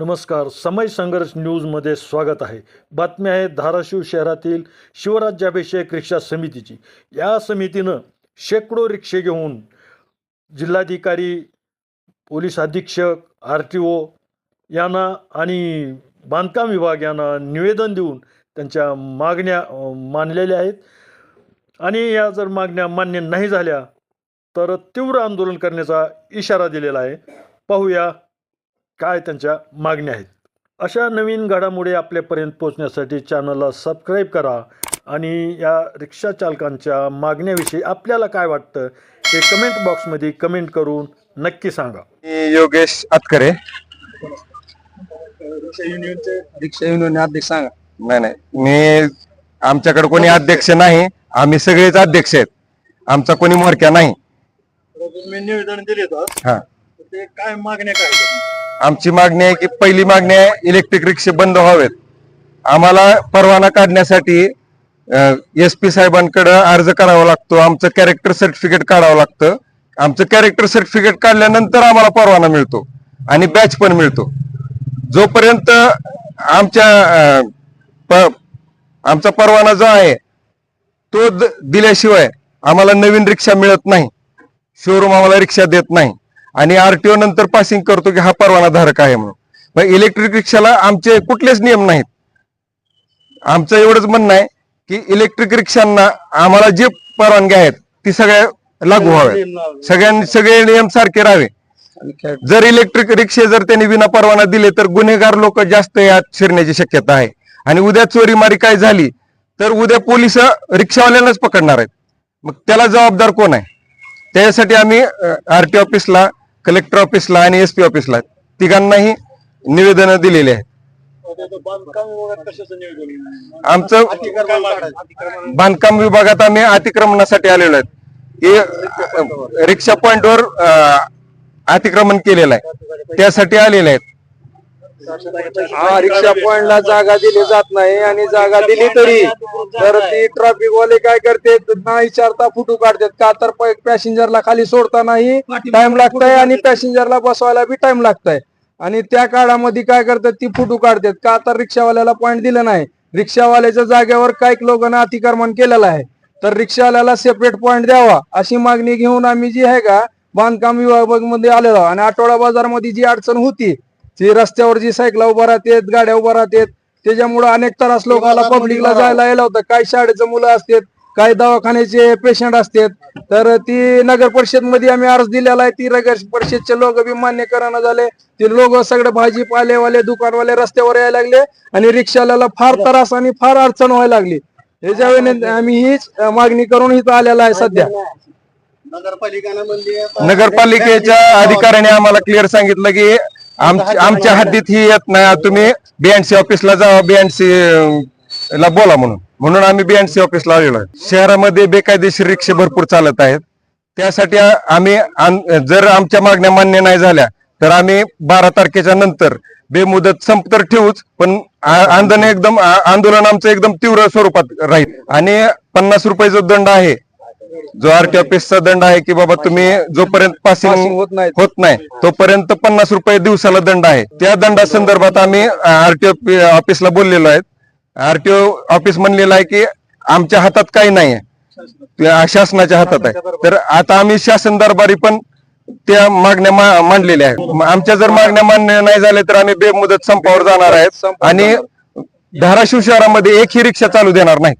नमस्कार समय संघर्ष न्यूजमध्ये स्वागत आहे. बातमी आहे धाराशिव शहरातील शिवराज्याभिषेक रिक्षा समितीची. या समितीनं शेकडो रिक्षे घेऊन जिल्हाधिकारी पोलीस अधीक्षक आर टी ओ यांना आणि बांधकाम विभाग यांना निवेदन देऊन त्यांच्या मागण्या मानलेल्या आहेत. आणि या जर मागण्या मान्य नाही झाल्या तर तीव्र आंदोलन करण्याचा इशारा दिलेला आहे. पाहूया काय त्यांच्या मागण्या आहेत? अशा नवीन घडामोडी आपल्यापर्यंत पोहोचण्यासाठी चॅनलला सबस्क्राईब करा आणि या रिक्षा चालकांच्या मागण्याविषयी आपल्याला काय वाटतं ते कमेंट बॉक्समध्ये कमेंट करून नक्की सांगा. मी योगेश आतकरे. रिक्षा युनियन अध्यक्ष सांगा. नाही नाही. मी आमच्याकडे कोणी अध्यक्ष नाही. आम्ही सगळेच अध्यक्ष आहेत. आमचा कोणी मोरक्या नाही. तुम्ही निवेदन दिले हा. ते काय मागण्या काय आमची मागणी आहे की पहिली मागणी आहे इलेक्ट्रिक रिक्षे बंद व्हावेत. आम्हाला परवाना काढण्यासाठी एस पी साहेबांकडे अर्ज करावा लागतो. आमचं कॅरेक्टर सर्टिफिकेट काढावं लागतं. आमचं कॅरेक्टर सर्टिफिकेट काढल्यानंतर आम्हाला परवाना मिळतो आणि बॅच पण मिळतो. जोपर्यंत आमच्या प- आमचा परवाना जो आहे तो द- दिल्याशिवाय आम्हाला नवीन रिक्षा मिळत नाही. शोरूम आम्हाला रिक्षा देत नाही. आणि आरटीओ नंतर पासिंग करतो की हा परवाना धारक आहे म्हणून. इलेक्ट्रिक रिक्षाला आमचे कुठलेच नियम नाहीत. आमचं एवढंच म्हणणं आहे की इलेक्ट्रिक रिक्षांना आम्हाला जे परवानगी आहेत ती सगळ्या लागू व्हावे सगळ्यांनी सगळे नियम सारखे राहावे. जर इलेक्ट्रिक रिक्षे जर त्यांनी विना परवाना दिले तर गुन्हेगार लोक जास्त यात शिरण्याची शक्यता आहे. आणि उद्या चोरीमारी काय झाली तर उद्या पोलीस रिक्षावाल्यांनाच पकडणार आहेत. मग त्याला जबाबदार कोण आहे? त्यासाठी आम्ही आरटी ऑफिसला कलेक्टर ऑफिसला आणि एस पी ऑफिसला तिघांनाही निवेदन दिलेली आहेत. आमचं बांधकाम विभागात आम्ही अतिक्रमणासाठी आलेलो आहेत. रिक्षा पॉइंटवर अतिक्रमण केलेलं आहे. त्यासाठी आलेले आहेत. हा रिक्षा पॉइंटला जागा दिली जात नाही आणि जागा दिली तरी. तर ती ट्रॅफिक वाले काय करते ना विचारता फुटू काढतात. का तर पॅसेंजरला खाली सोडतानाही टाइम लागतंय आणि पॅसेंजरला बसवायला बी टाइम लागतंय. आणि त्या काळामध्ये काय करतात? ती फुटू काढतात. का तर रिक्षावाल्याला पॉइंट दिलं नाही. रिक्षावाल्याच्या जागेवर काही लोकांना अतिक्रमण केलेलं आहे? तर रिक्षावाल्याला सेपरेट पॉइंट द्यावा. अशी मागणी घेऊन आम्ही जी आहे का बांधकाम विभागामध्ये आलेलो आणि आठवडा बाजारमध्ये जी अडचण होती ती रस्त्यावर जी सायकला उभा राहतात गाड्या उभा राहतात त्याच्यामुळे अनेक त्रास लोकांना पब्लिकला जायला यायला होतं. काही शाळेचं मुलं असतात काही दवाखान्याचे पेशंट असतात. तर ती नगर परिषदमध्ये आम्ही अर्ज दिलेला आहे. ती नगर परिषदचे लोक बी मान्य करणं झाले. ते लोक सगळे भाजीपालेवाले दुकानवाले रस्त्यावर यायला लागले आणि रिक्षाला फार त्रास आणि फार अडचण व्हायला लागली. ह्याच्या वेळी आम्ही हीच मागणी करून इथं आलेला आहे सध्या. नगरपालिकेच्या अधिकाऱ्याने आम्हाला क्लिअर सांगितलं की आमच्या हद्दीत ही येत नाही. तुम्ही बीएनसी ऑफिसला जा बीएनसी ला बोला म्हणून. म्हणून आम्ही बीएनसी ऑफिसला आलेलो आहे. शहरामध्ये बेकायदेशीर रिक्षा भरपूर चालत आहेत. त्यासाठी आम्ही जर आमच्या मागण्या मान्य नाही झाल्या तर आम्ही बारा तारखेच्या नंतर बेमुदत संप तर ठेवूच पण आंदोलन एकदम आंदोलन आमचं एकदम तीव्र स्वरूपात राहील. आणि पन्नास रुपये जो दंड आहे. जो आरटी ऑफिसचा दंड आहे की बाबा तुम्ही जोपर्यंत पासिंग होत नाही. होत नाही तोपर्यंत पन्नास रुपये दिवसाला दंड आहे. त्या दंडासंदर्भात आम्ही आरटीओ ऑफिसला बोललेलो आहेत. आरटीओ ऑफिस म्हणलेलं आहे की आमच्या हातात काही नाही आहे शासनाच्या हातात आहे. तर आता आम्ही शासन दरबारी पण त्या मागण्या मांडलेल्या आहेत. आमच्या जर मागण्या मान्य नाही झाल्या तर आम्ही बेमुदत संपावर जाणार आहेत. आणि धाराशिव शहरामध्ये एकही रिक्षा चालू देणार नाही.